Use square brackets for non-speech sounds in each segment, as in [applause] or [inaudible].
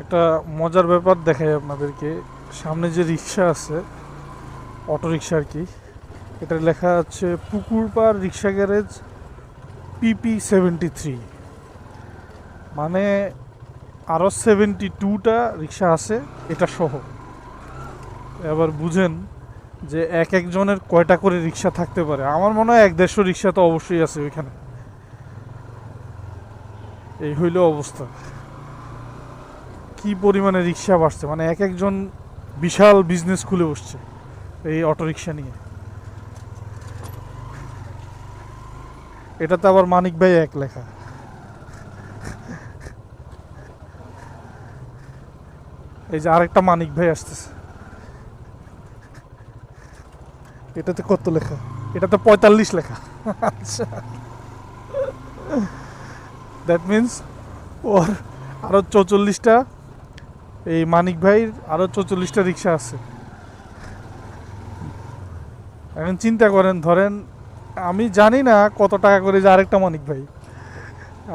একটা মজার ব্যাপার দেখাই আপনাদেরকে। সামনে যে রিক্সা আছে অটো রিক্সা আর কি এটা লেখা আছে পুকুরপাড় rickshaw garage PP seventy three মানে আরও সেভেন্টি টুটা রিক্সা আছে, এটা সহ। এবার বুঝেন যে এক একজনের কয়টা করে রিক্সা থাকতে পারে। আমার মনে হয় এক দেড়শো রিক্সা তো অবশ্যই আছে ওইখানে। এই হইল অবস্থা। কি পরিমাণে রিক্সা বাড়ছে? মানে এক একজন বিশাল বিজনেস খুলে বসছে এই অটো রিক্সা নিয়ে। এটাতে আবার মানিক ভাই এক লেখা। এই যে আরেকটা মানিক ভাই আসতেছে। এটাতে কত লেখা? এটাতে পঁয়তাল্লিশ লেখা। আচ্ছা। দ্যাট মিন্স ওর আরও চৌচল্লিশটা এই মানিক ভাইয়ের আরও চৌচল্লিশটা রিক্সা আছে। এখন চিন্তা করেন, ধরেন আমি জানি না কত টাকা করে যে আরেকটা মানিক ভাই।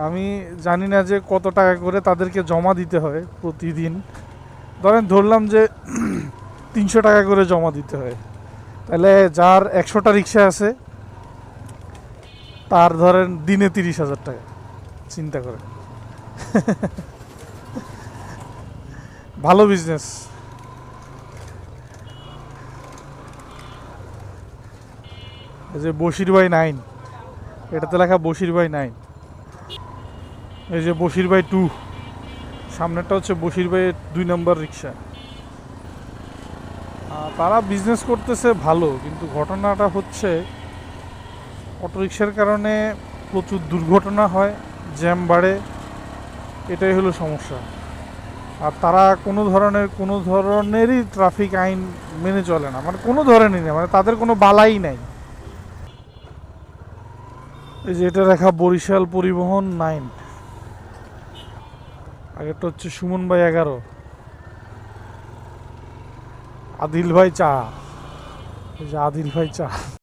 আমি জানি না যে কত টাকা করে তাদেরকে জমা দিতে হয় প্রতিদিন। ধরেন ধরলাম যে [clears throat] তিনশো টাকা করে জমা দিতে হয়। তাহলে যার একশোটা রিক্সা আছে, তার ধরেন দিনে তিরিশ হাজার টাকা। চিন্তা করেন। [laughs] ভালো বিজনেস এই যে বশির ভাই নাইন এটাতে লেখা বশির ভাই নাইন এই যে বশির ভাই টু সামনেরটা হচ্ছে বশির ভাইয়ের দুই নম্বর রিক্সা তারা বিজনেস করতেছে ভালো, কিন্তু ঘটনাটা হচ্ছে অটোরিকশার কারণে প্রচুর দুর্ঘটনা হয় জ্যাম বাড়ে। এটাই হলো সমস্যা। আর তারা কোনো ধরনের, কোনো ধরনেরই ট্রাফিক আইন মেনে চলে না। মানে কোনো ধরনেরই না মানে তাদের কোনো বালাই নাই। এই যে এটা লেখা বরিশাল পরিবহন নাইন আগেরটা হচ্ছে সুমন ভাই এগারো। আদিল ভাই চা। এই যে আদিল ভাই চা।